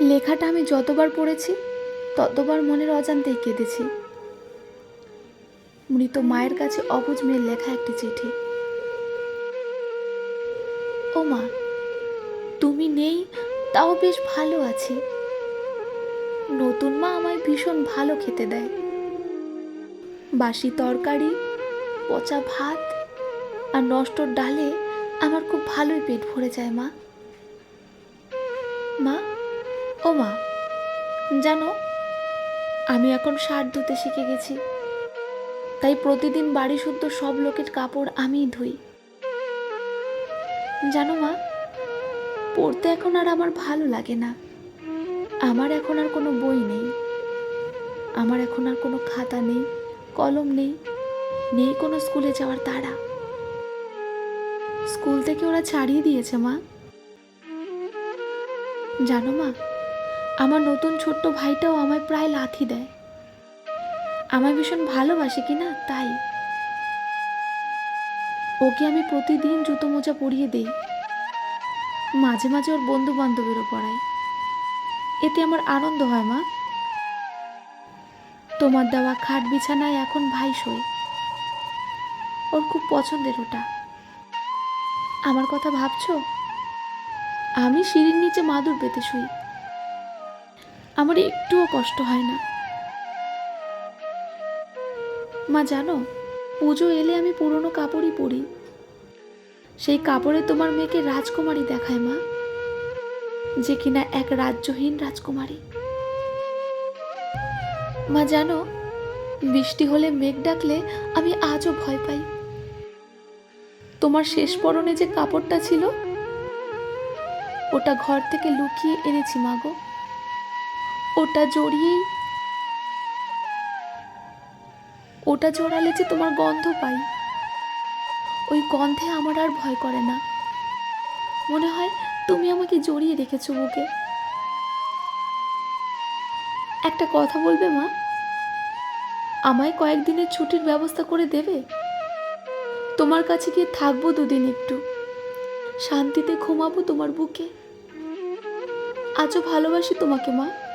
লেখাটা আমি যতবার পড়েছি, ততবার মনের অজান্তেই কেঁদেছি। মৃত মায়ের কাছে অবুজ মেয়ের লেখা একটি চিঠি। ও মা, তুমি নেই, তাও বেশ ভালো আছি। নতুন মা আমায় ভীষণ ভালো খেতে দেয়। বাসি তরকারি, পচা ভাত আর নষ্ট ডালে আমার খুব ভালোই পেট ভরে যায় মা। মা ও মা, জানো, আমি এখন শার্ট ধুতে শিখে গেছি। তাই প্রতিদিন বাড়ি শুদ্ধ সব লোকের কাপড় আমিই ধুই। জানো মা, পড়তে এখন আর আমার ভালো লাগে না। আমার এখন আর কোনো বই নেই। আমার এখন আর কোনো খাতা নেই, কলম নেই নেই কোনো স্কুলে যাওয়ার তাড়া। স্কুল থেকে ওরা ছাড়িয়ে দিয়েছে মা। জানো মা আমার নতুন ছোট্ট ভাইটাও আমায় প্রায় লাথি দেয়। আমায় ভীষণ ভালোবাসে কি না? তাই। ওকে আমি প্রতিদিন জুতো মোজা পরিয়ে দেই। মাঝে মাঝে ওর বন্ধু বান্ধবেরও পড়াই এতে আমার আনন্দ হয়, মা। তোমার দেওয়া খাট বিছানায় এখন ভাই শোয়। ওর খুব পছন্দের ওটা। আমার কথা ভাবছ? আমি সিঁড়ির নিচে মাদুর পেতে শুই। আমার একটুও কষ্ট হয় না। মা, জানো, পুজো এলে আমি পুরনো কাপড়ই পরি। সেই কাপড়ে তোমার মেয়েকে রাজকুমারী দেখায়, মা। যে কিনা এক রাজ্যহীন রাজকুমারী। মা, জানো, বৃষ্টি হলে মেঘ ডাকলে আমি আজও ভয় পাই। তোমার শেষ পরনে যে কাপড়টা ছিল, ওটা ঘর থেকে লুকিয়ে এনেছি মাগো ওটা জড়িয়েই ওটা জড়ালে যে তোমার গন্ধ পাই। ওই গন্ধে আমার আর ভয় করে না। মনে হয় তুমি আমাকে জড়িয়ে রেখেছো বুকে একটা কথা বলবে মা? আমায় কয়েকদিনের ছুটির ব্যবস্থা করে দেবে? তোমার কাছে গিয়ে থাকব দুদিন একটু। শান্তিতে ঘুমাবো তোমার বুকে। আজও ভালোবাসি তোমাকে মা।